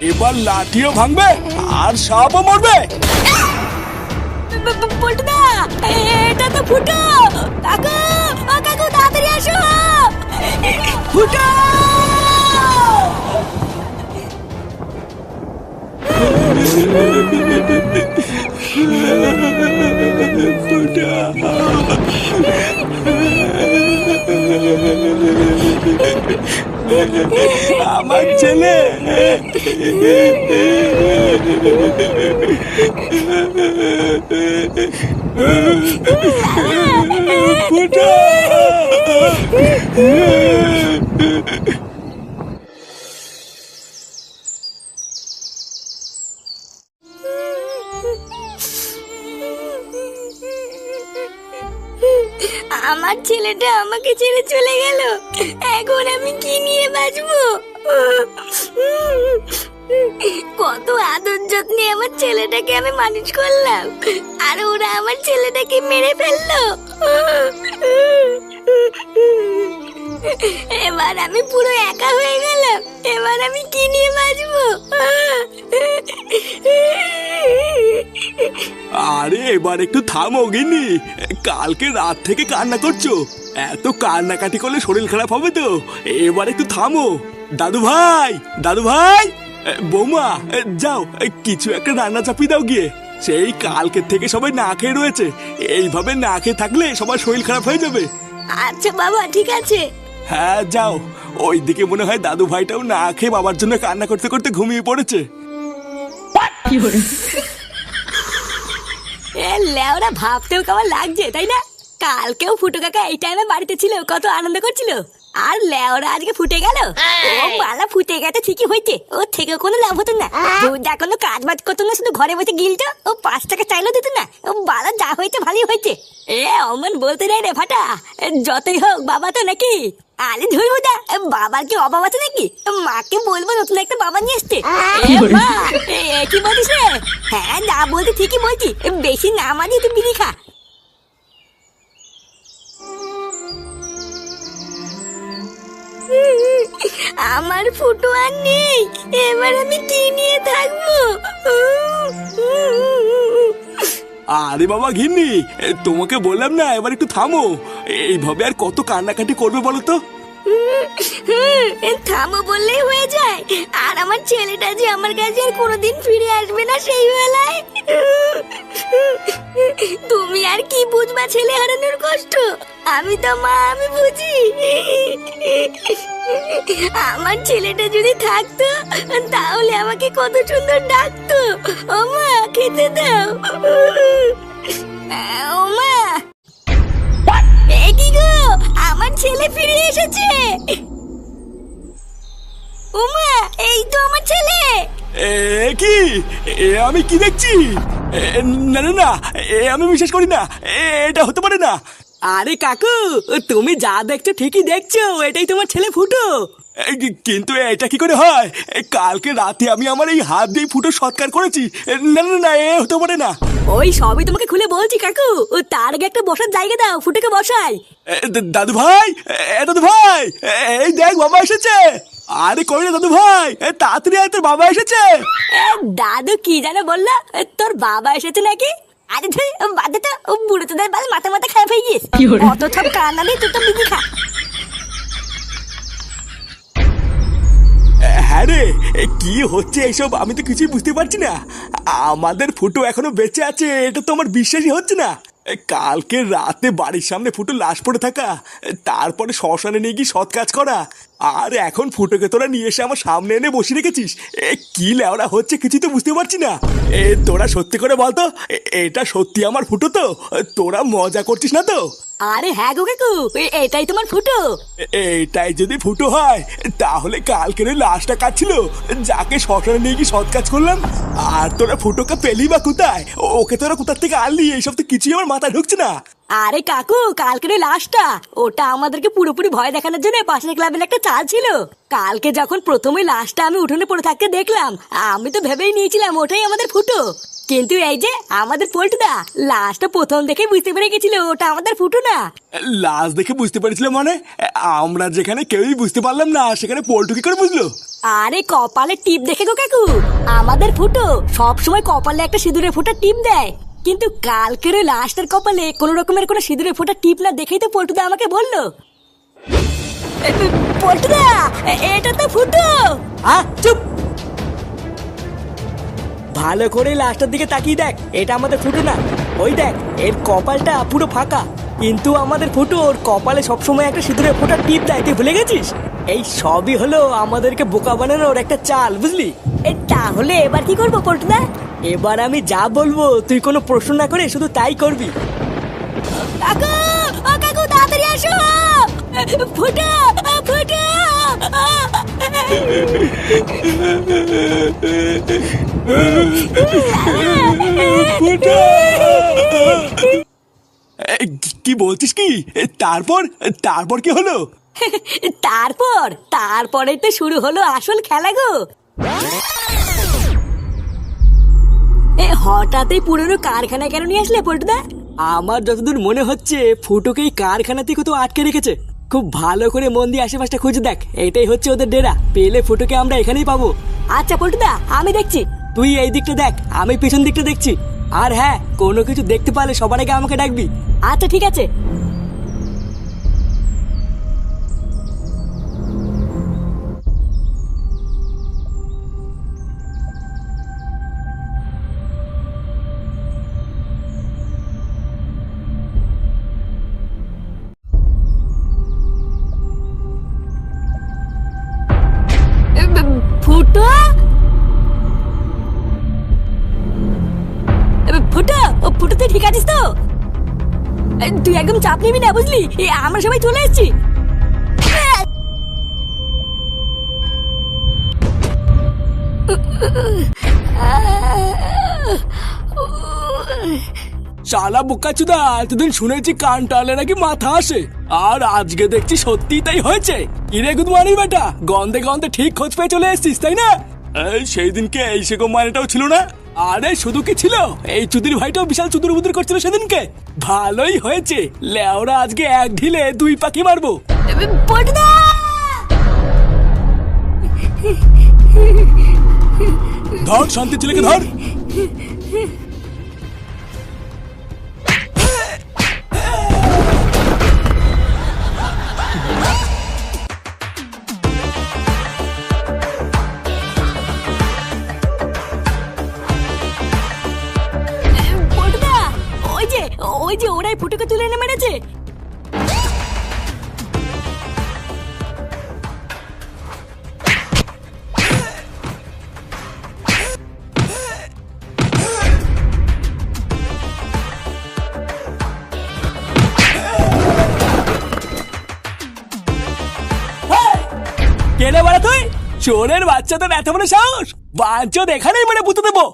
এবার লাঠিও ভাঙবে আর সাপও মরবে। পল্টুদা এটা তো ফুটো। কাকু ও কাকু তাড়াতাড়ি আসো। ফুটো! ছেলে। ফুটা আমার ছেলেটা আমাকে ছেড়ে চলে গেল। এখন আমি কি নিয়ে বাঁচবো? কত আদর যত্নে আমার ছেলেটাকে আমি মানুষ করলাম। আর ওরা আমার ছেলেটাকে মেরে ফেলল। এবার আমি পুরো একা হয়ে গেলাম। এবার আমি কি নিয়ে বাঁচবো? আরে, এবার একটু থামো গিনি কালকে রাত থেকে কান্না করছ। এত কান্নাকাটি করলে শরীর খারাপ হবে তো। এবার একটু থামো। দাদু ভাই দাদু ভাই। বৌমা যাও কিছু একটা রান্না চাপিয়ে দাও গিয়ে। সেই কালকের থেকে সবাই না খেয়ে রয়েছে। এইভাবে না খেয়ে থাকলে সবার শরীর খারাপ হয়ে যাবে। আচ্ছা বাবা ঠিক আছে। হ্যাঁ যাও। ওইদিকে মনে হয় দাদু ভাইটাও না খেয়ে বাবার জন্য কান্না করতে করতে ঘুমিয়ে পড়েছে। লেওরা ভাবতেও কেমন লাগছে তাই না? কালকেও ফুটো কাকা এই টাইমে বাড়িতে ছিল কত আনন্দ করছিল। আর লেওরা আজকে ফুটে গেল। ও মালা ফুটে গেছে ঠিকই হয়েছে। ও থেকে কোনো লাভ হতো না। দুধা কোনো কাজ বাজ করতো না শুধু ঘরে বসে গিলতো। ও পাঁচ টাকা চাইলেও দিত না। ও বালা যা হয়েছে ভালোই হয়েছে। এ অমন বলতে নাই রে ফাটা যতই হোক বাবা তো নাকি? আরে ধরবো দা বাবার কি অভাব আছে নাকি? মাকে বলব নতুন একটা বাবা নিয়ে এ, এ কি বলিস রে? হ্যাঁ না বলতে ঠিকই বলছি। বেশি না মানিয়ে তুই বিড়ি খা। আমার ফুটো আর নেই। এবার আমি কি নিয়ে থাকব? আরে বাবা ঘিন্নি তোমাকে বললাম না এবার একটু থামো। এইভাবে আর কত কান্নাকাটি করবে বলো তো? থামো বললেই হয়ে যায়। আর আমার ছেলেটা যে আমার কাছে আর কোনোদিন ফিরে আসবে না সেই বেলায়। তুমি আর কি বুঝবা ছেলে হারানোর কষ্ট? আমি তো মা, আমি বুঝি। আমার ছেলেটা যদি থাকতো, তাহলে আমাকে কত সুন্দর ডাকতো। ও মা, খেতে দাও। ও মা। কি গো? আমার ছেলে ফিরে এসেছে। উমা এই তো আমার ছেলে। এ কি? এ আমি কি দেখছি? না না না, এ আমি বিশ্বাস করি না। এটা হতে পারে না। আরে কাকু তুমি যা দেখছ ঠিকই দেখছ এটাই তোমার ছেলে ফুটো। কিন্তু এটা কি করে হয়? কালকে রাতে আমি আমার এই হাত দিয়ে ফুটো সৎকার করেছি। না না না এ হতে পারে না। ওই সবই তোমাকে খুলে বলছি কাকু ও তার আগে একটা বসার জায়গা দাও ফুটেকে বসাই। দাদু ভাই এ, দাদু ভাই এই দেখ বাবা এসেছে। আরে কই রে দাদু ভাই এ, তাড়াতাড়ি আয় তোর বাবা এসেছে। এ, দাদু কি জানো বললা তোর বাবা এসেছে নাকি? আরে ধুই বাদে তো ও বুড়ো তোদের বাল মাথা মাথা খারাপ হয়ে গিয়েছে। অত সব কান্না দিয়ে তুই তো বিধি খা। এ, হ্যাঁ রে কি হচ্ছে এইসব আমি তো কিছুই বুঝতে পারছি না। আমাদের ফুটো এখনও বেঁচে আছে এটা তো আমার বিশ্বাসই হচ্ছে না। কালকে রাতে বাড়ির সামনে ফুটো লাশ পড়ে থাকা তারপরে শ্মশানে নিয়ে গিয়ে সৎ কাজ করা। আর এখন ফুটোকে তোরা নিয়ে এসে আমার সামনে এনে বসিয়ে রেখেছিস? এ কি লেওড়া হচ্ছে কিছু তো বুঝতে পারছি না। এ তোরা সত্যি করে বলতো? এটা সত্যি আমার ফুটো তো? তোরা মজা করছিস না তো? আরে হ্যাঁ গো কাকু এটাই তোমার ফুটো। এটাই যদি ফুটো হয় তাহলে কালকের ওই লাশটা কাটছিল। যাকে শ্মশানে নিয়ে গিয়ে সৎ কাজ করলাম। আর তোরা ফুটোকে পেলি বা কোথায়? ওকে তোরা কোথার থেকে আনলি? এইসব তো কিছুই আমার মাথায় ঢুকছে না। আরে কাকু কালকের ওই লাশটা ওটা আমাদেরকে পুরোপুরি ভয় দেখানোর জন্য পাশের ক্লাবের একটা চাল ছিল। কালকে যখন প্রথমে লাশটা আমি উঠোনে পড়ে থাকতে দেখলাম আমি তো ভেবেই নিয়েছিলাম ওটাই আমাদের ফুটো। কিন্তু এই যে আমাদের পল্টুদা লাশটা প্রথম দেখে বুঝতে পেরে গেছিল ওটা আমাদের ফুটো না। লাশ দেখে বুঝতে পেরেছিল মানে? আমরা যেখানে কেউই বুঝতে পারলাম না সেখানে পল্টু কি করে বুঝলো? আরে কপালে টিপ দেখে গো কাকু আমাদের ফুটো সব সময় কপালে একটা সিঁদুরের ফোঁটা টিপ দেয়। কিন্তু কালকের ওই লাস্টের কপালে কোনো রকমের কোনো সিঁদুরে ফোঁটা টিপ না দেখেই তো পল্টুদা আমাকে বলল। পল্টুদা এটা তো ফুটো। আহ চুপ। ভালো করে লাস্টের দিকে তাকিয়ে দেখ এটা আমাদের ফুটো না। ওই দেখ এর কপালটা পুরো ফাঁকা। কিন্তু আমাদের ফুটো ওর কপালে সবসময় একটা সিঁদুরে ফোঁটা টিপ দেয় তুই ভুলে গেছিস? এই সবই হলো আমাদেরকে বোকা বানানোর একটা চাল বুঝলি? তাহলে এবার কি করব পল্টুদা? এবার আমি যা বলব তুই কোনো প্রশ্ন না করে শুধু তাই করবি। কাকু ও কাকু তাড়াতাড়ি আসো। ফুটো ফুটো। এ, কি- কি বলছিস কি? তারপর? তারপর কি হলো? তারপর? তারপরে তো শুরু হলো আসল খেলা গো। এ হঠাৎই পুরনো কারখানা কেন নিয়ে আসলে পল্টুদা? আমার যতদূর মনে হচ্ছে ফুটোকে এই কারখানাতে কোথাও আটকে রেখেছে। খুব ভালো করে মন দিয়ে আশেপাশটা খুঁজে দেখ এটাই হচ্ছে ওদের ডেরা। পেলে ফুটোকে আমরা এখানেই পাবো। আচ্ছা পল্টুদা আমি দেখছি। তুই এই দিকটা দেখ আমি পিছন দিকটা দেখছি। আর হ্যাঁ কোনো কিছু দেখতে পারলে সবার আগে আমাকে ডাকবি। আচ্ছা ঠিক আছে। তুই একদম চাপ নিবি না, বুঝলি? আমরা সবাই চলে এসেছি। শালা বোকাচুদা, এতদিন শুনেছি কান টালে নাকি মাথা আসে। আর আজকে দেখছি সত্যি তাই হয়েছে। কিরে গুদমানি বেটা, গন্ধে গন্ধে ঠিক খোঁজ পেয়ে চলে এসেছিস, তাই না? সেই দিনকে এই সেরকম মানেটাও ছিল না? আরে, শুধু কি ছিল? এই চুদির ভাইটাও বিশাল চুদুর বুদুর করছিল সেদিনকে। ভালোই হয়েছে। লেওরা আজকে এক ঢিলে দুই পাখি মারবো। ধর, শান্তি ছেলেকে ধর। ওই যে ওরাই ফুটোকে তুলে এনে মেরেছে। চোরের বাচ্চা তোর এত বড় সাহস? বাঞ্চ এখানেই মানে পুঁতে দেবো।